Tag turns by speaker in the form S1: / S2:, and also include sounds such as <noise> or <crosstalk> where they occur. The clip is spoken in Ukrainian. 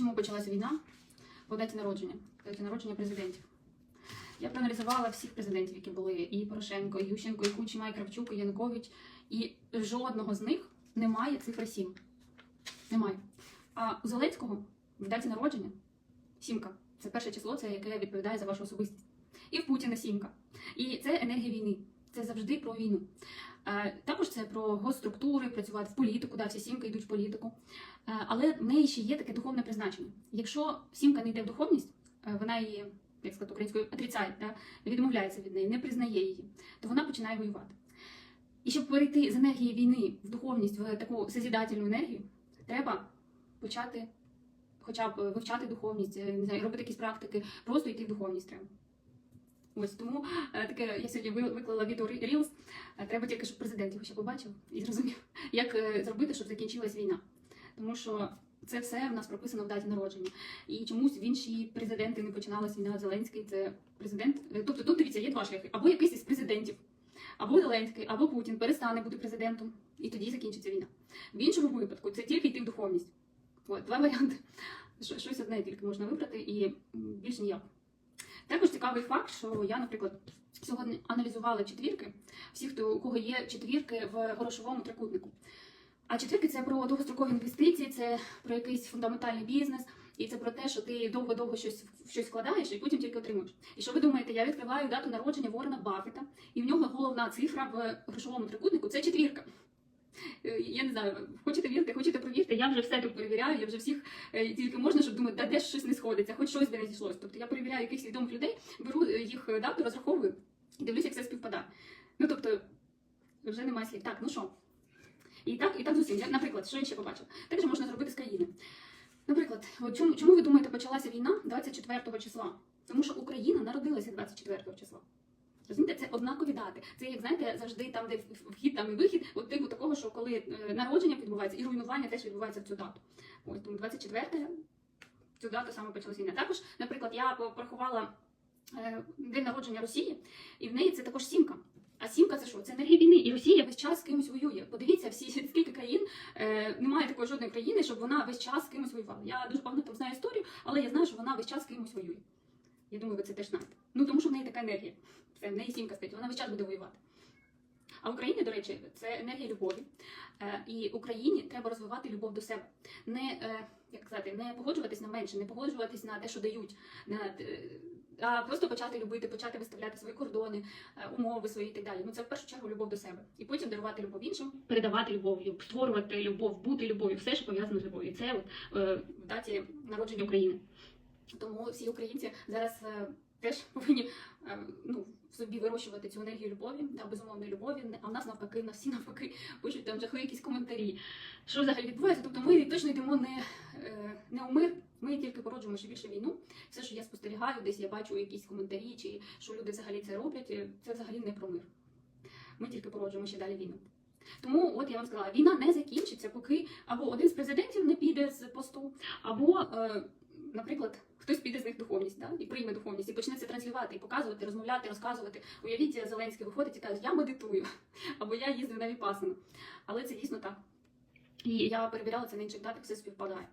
S1: чому почалася війна? По даті народження, даті народження президентів. Я проаналізувала всіх президентів, які були, і Порошенко, і Ющенко, і Кучма, і Кравчук, і Янукович. І жодного з них немає цифри 7. Немає. А у Зеленського в даті народження сімка. Це перше число, це яке відповідає за вашу особистість. І в Путіна сімка. І це енергія війни. Це завжди про війну. Е, Також це про госструктури, працювати в політику, да, всі сімки йдуть в політику. Е, Але в неї ще є таке духовне призначення. Якщо сімка не йде в духовність, е, вона її, як сказати українською, отрицає, да, відмовляється від неї, не признає її, то вона починає воювати. І щоб перейти з енергії війни в духовність, в таку созідательну енергію, треба почати хоча б вивчати духовність, не знаю, робити якісь практики, просто йти в духовність треба. Ось тому е, таке я сьогодні виклала відео Reels. Е, Треба тільки, щоб президент його ще побачив і зрозумів, <laughs> як е, зробити, щоб закінчилась війна. Тому що це все в нас прописано в даті народження. І чомусь в інші президенти не починалась війна. Зеленський це президент. Тобто тут дивіться, є два шляхи: або якийсь із президентів, або Зеленський, або Путін перестане бути президентом, і тоді закінчиться війна. В іншому випадку це тільки йти в духовність. От, два варіанти. Щось одне тільки можна вибрати, і м, більш ніяк. Також цікавий факт, що я, наприклад, сьогодні аналізувала четвірки, всі, хто у кого є четвірки в грошовому трикутнику. А четвірки це про довгострокові інвестиції, це про якийсь фундаментальний бізнес, і це про те, що ти довго-довго щось щось вкладаєш і потім тільки отримуєш. І що ви думаєте, я відкриваю дату народження Ворона Баффета, і в нього головна цифра в грошовому трикутнику це четвірка. Е, Я не знаю, хочете вірте, хочете провірте, я вже все тут перевіряю, я вже всіх е, тільки можна, щоб думати, да де ж щось не сходиться, хоч щось би не зійшлося. Тобто я перевіряю якихось відомих людей, беру е, їх дату, розраховую і дивлюся, як все співпадає. Ну тобто, вже немає слів. Так, ну що? І так, і так з усім. Наприклад, що я ще побачив? Так же можна зробити з країни. Наприклад, от чому, чому ви думаєте, почалася війна 24 числа? Тому що Україна народилася 24 числа. Розумієте, це однакові дати. Це як знаєте, завжди там, де вхід там і вихід, от типу такого, що коли е, народження відбувається, і руйнування теж відбувається в цю дату. Ось тому 24 цю дату саме почалася війна. Також, наприклад, я по- порахувала е, день народження Росії, і в неї це також сімка. А сімка це що? Це енергія війни, і Росія весь час з кимось воює. Подивіться, всі <laughs> скільки країн е, немає такої жодної країни, щоб вона весь час з кимось воювала. Я дуже там знаю історію, але я знаю, що вона весь час з кимось воює. Я думаю, ви це теж знаєте. Ну тому що в неї така енергія. Це в неї сімка стоїть, вона весь час буде воювати. А в Україні, до речі, це енергія любові. Е, і Україні треба розвивати любов до себе. Не, е, як сказати, не погоджуватись на менше, не погоджуватись на те, що дають, на, е, а просто почати любити, почати виставляти свої кордони, е, умови свої і так далі. Ну це в першу чергу любов до себе. І потім дарувати любов іншим, передавати любов, створювати любов, бути любов'ю, все, що пов'язано з любов'ю. І це от, е, в даті народження України. Тому всі українці зараз е, теж <laughs> повинні е, ну, в собі вирощувати цю енергію любові, да, безумовної любові. А в нас навпаки, в нас всі навпаки <laughs> пишуть там жахливі якісь коментарі. Що взагалі відбувається? Тобто ми точно йдемо не, е, не у мир, ми тільки породжуємо ще більше війну. Все, що я спостерігаю, десь я бачу якісь коментарі, чи що люди взагалі це роблять, це взагалі не про мир. Ми тільки породжуємо ще далі війну. Тому, от я вам сказала, війна не закінчиться, поки або один з президентів не піде з посту, або, наприклад, хтось піде з них духовність, да? і прийме духовність, і почне це транслювати, і показувати, розмовляти, розказувати. Уявіть, Зеленський виходить і каже, я медитую, <laughs> або я їздив на віпасану. Але це дійсно так. І я перевіряла це на інших датах, все співпадає.